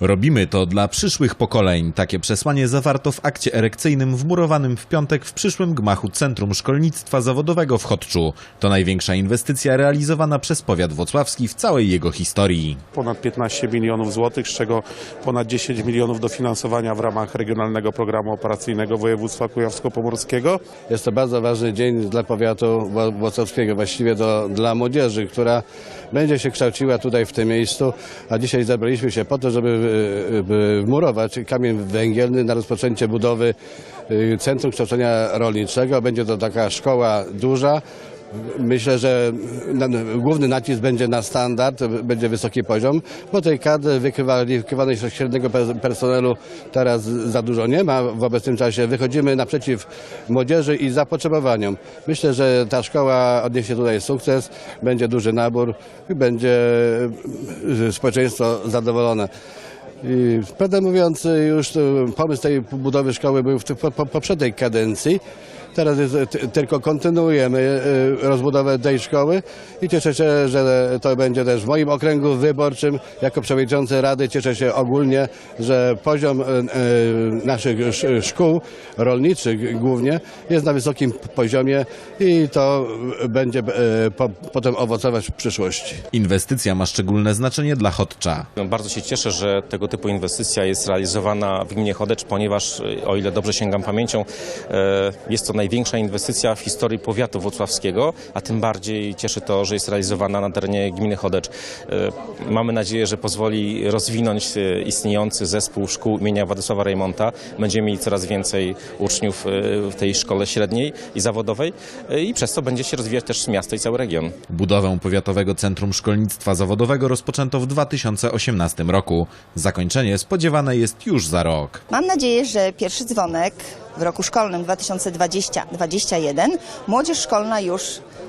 Robimy to dla przyszłych pokoleń. Takie przesłanie zawarto w akcie erekcyjnym wmurowanym w piątek w przyszłym gmachu Centrum Szkolnictwa Zawodowego w Chodczu. To największa inwestycja realizowana przez powiat włocławski w całej jego historii. ponad 15 milionów złotych, z czego ponad 10 milionów dofinansowania w ramach Regionalnego Programu Operacyjnego Województwa Kujawsko-Pomorskiego. Jest to bardzo ważny dzień dla powiatu włocławskiego, właściwie do, dla młodzieży, która będzie się kształciła tutaj w tym miejscu, a dzisiaj zebraliśmy się po to, żeby by wmurować kamień węgielny na rozpoczęcie budowy y, Centrum Kształcenia Rolniczego. Będzie to taka szkoła duża. Myślę, że na, główny nacisk będzie na standard, będzie wysoki poziom, bo tej kadry wykwalifikowanej średniego pe- personelu teraz za dużo nie ma. W obecnym czasie wychodzimy naprzeciw młodzieży i zapotrzebowaniom. Myślę, że ta szkoła odniesie tutaj sukces, będzie duży nabór i będzie y, społeczeństwo zadowolone. I prawdę mówiąc, już y, pomysł tej budowy szkoły był w poprzedniej kadencji. Teraz jest, t- tylko kontynuujemy y, rozbudowę tej szkoły i cieszę się, że to będzie też w moim okręgu wyborczym. Jako przewodniczący Rady cieszę się ogólnie, że poziom y, naszych sz- szkół rolniczych głównie jest na wysokim poziomie i to będzie po, potem owocować w przyszłości. Inwestycja ma szczególne znaczenie dla Chodcza. No, Bardzo się cieszę, że tego typu inwestycja jest realizowana w gminie Chodecz, ponieważ, e, o ile dobrze sięgam pamięcią, e, jest to największa inwestycja w historii powiatu włocławskiego, a tym bardziej cieszy to, że jest realizowana na terenie gminy Chodecz. E, Mamy nadzieję, że pozwoli rozwinąć e, istniejący zespół szkół imienia Władysława Rejmonta. Będziemy mieli coraz więcej uczniów e, w tej szkole średniej i zawodowej i przez to będzie się rozwijać też miasto i cały region. Budowę Powiatowego Centrum Szkolnictwa Zawodowego rozpoczęto w 2018 roku. Zakończenie spodziewane jest już za rok. Mam nadzieję, że pierwszy dzwonek w roku szkolnym 2020-2021 młodzież szkolna już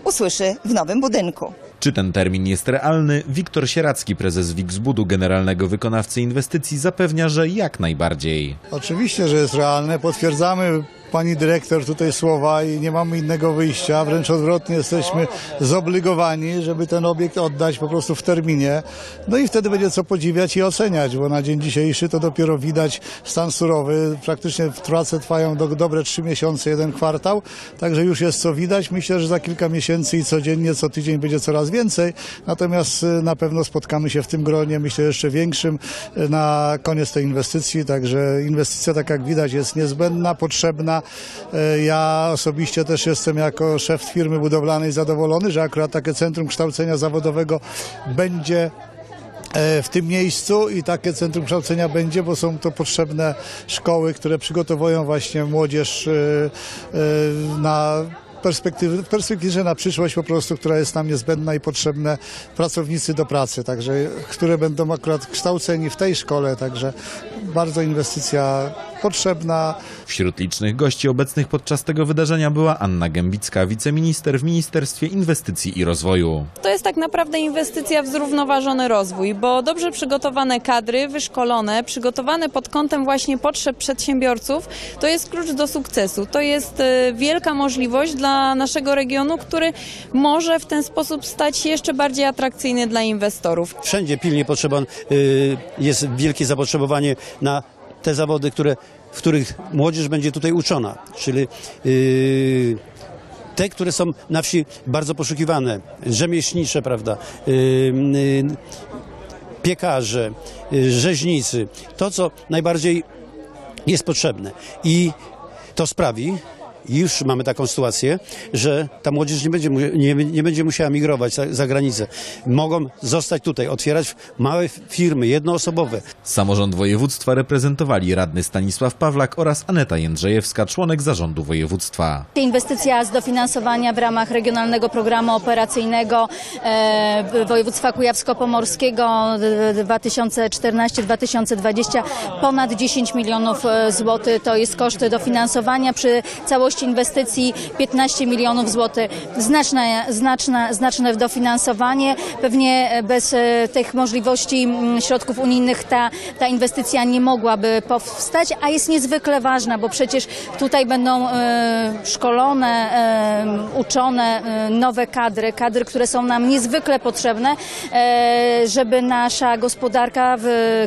usłyszy w nowym budynku. Czy ten termin jest realny? Wiktor Sieracki, prezes Wixbudu, generalnego wykonawcy inwestycji, zapewnia, że jak najbardziej. Oczywiście, że jest realne. Potwierdzamy pani dyrektor tutaj słowa i nie mamy innego wyjścia. Wręcz odwrotnie jesteśmy zobligowani, żeby ten obiekt oddać po prostu w terminie. No i wtedy będzie co podziwiać i oceniać, bo na dzień dzisiejszy to dopiero widać stan surowy. Praktycznie prace trwają do, dobre trzy miesiące, jeden kwartał, także już jest co widać. Myślę, że za kilka miesięcy i codziennie, co tydzień będzie coraz więcej. Natomiast y, na pewno spotkamy się w tym gronie, myślę jeszcze większym y, na koniec tej inwestycji. Także inwestycja, tak jak widać, jest niezbędna, potrzebna. Y, Ja osobiście też jestem jako szef firmy budowlanej zadowolony, że akurat takie centrum kształcenia zawodowego będzie e, w tym miejscu i takie centrum kształcenia będzie, bo są to potrzebne szkoły, które przygotowują właśnie młodzież e, e, na perspektywy, perspektywie na przyszłość po prostu, która jest nam niezbędna i potrzebne pracownicy do pracy, także które będą akurat kształceni w tej szkole, także bardzo inwestycja potrzebna. Wśród licznych gości obecnych podczas tego wydarzenia była Anna Gębicka, wiceminister w Ministerstwie Inwestycji i Rozwoju. To jest tak naprawdę inwestycja w zrównoważony rozwój, bo dobrze przygotowane kadry, wyszkolone, przygotowane pod kątem właśnie potrzeb przedsiębiorców, to jest klucz do sukcesu. To jest e, wielka możliwość dla naszego regionu, który może w ten sposób stać się jeszcze bardziej atrakcyjny dla inwestorów. Wszędzie pilnie potrzeba, y, jest wielkie zapotrzebowanie na te zawody, które, w których młodzież będzie tutaj uczona, czyli y, te, które są na wsi bardzo poszukiwane, rzemieślnicze, prawda, y, y, piekarze, rzeźnicy, to co najbardziej jest potrzebne. I to sprawi, już mamy taką sytuację, że ta młodzież nie będzie, nie, nie będzie musiała migrować za, za granicę. Mogą zostać tutaj, otwierać małe firmy, jednoosobowe. Samorząd województwa reprezentowali radny Stanisław Pawlak oraz Aneta Jędrzejewska, członek zarządu województwa. Inwestycja z dofinansowania w ramach Regionalnego Programu Operacyjnego e, województwa kujawsko-pomorskiego d- d- 2014-2020 ponad 10 milionów e, złotych to jest koszt dofinansowania przy całości Całość inwestycji 15 milionów złotych. Znaczne, znaczne, znaczne dofinansowanie. Pewnie bez e, tych możliwości mm, środków unijnych ta, ta inwestycja nie mogłaby powstać, a jest niezwykle ważna, bo przecież tutaj będą e, szkolone, e, uczone e, nowe kadry, kadry, które są nam niezwykle potrzebne, e, żeby nasza gospodarka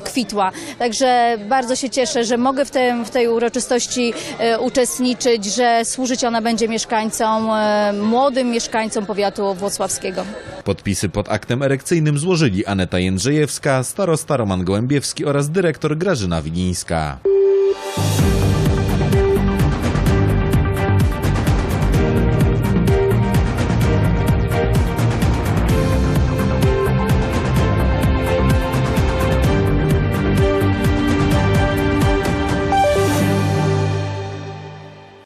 kwitła. Także bardzo się cieszę, że mogę w, tym, w tej uroczystości e, uczestniczyć, że służyć ona będzie mieszkańcom, e, młodym mieszkańcom powiatu włocławskiego. Podpisy pod aktem erekcyjnym złożyli Aneta Jędrzejewska, starosta Roman Gołębiewski oraz dyrektor Grażyna Wilińska.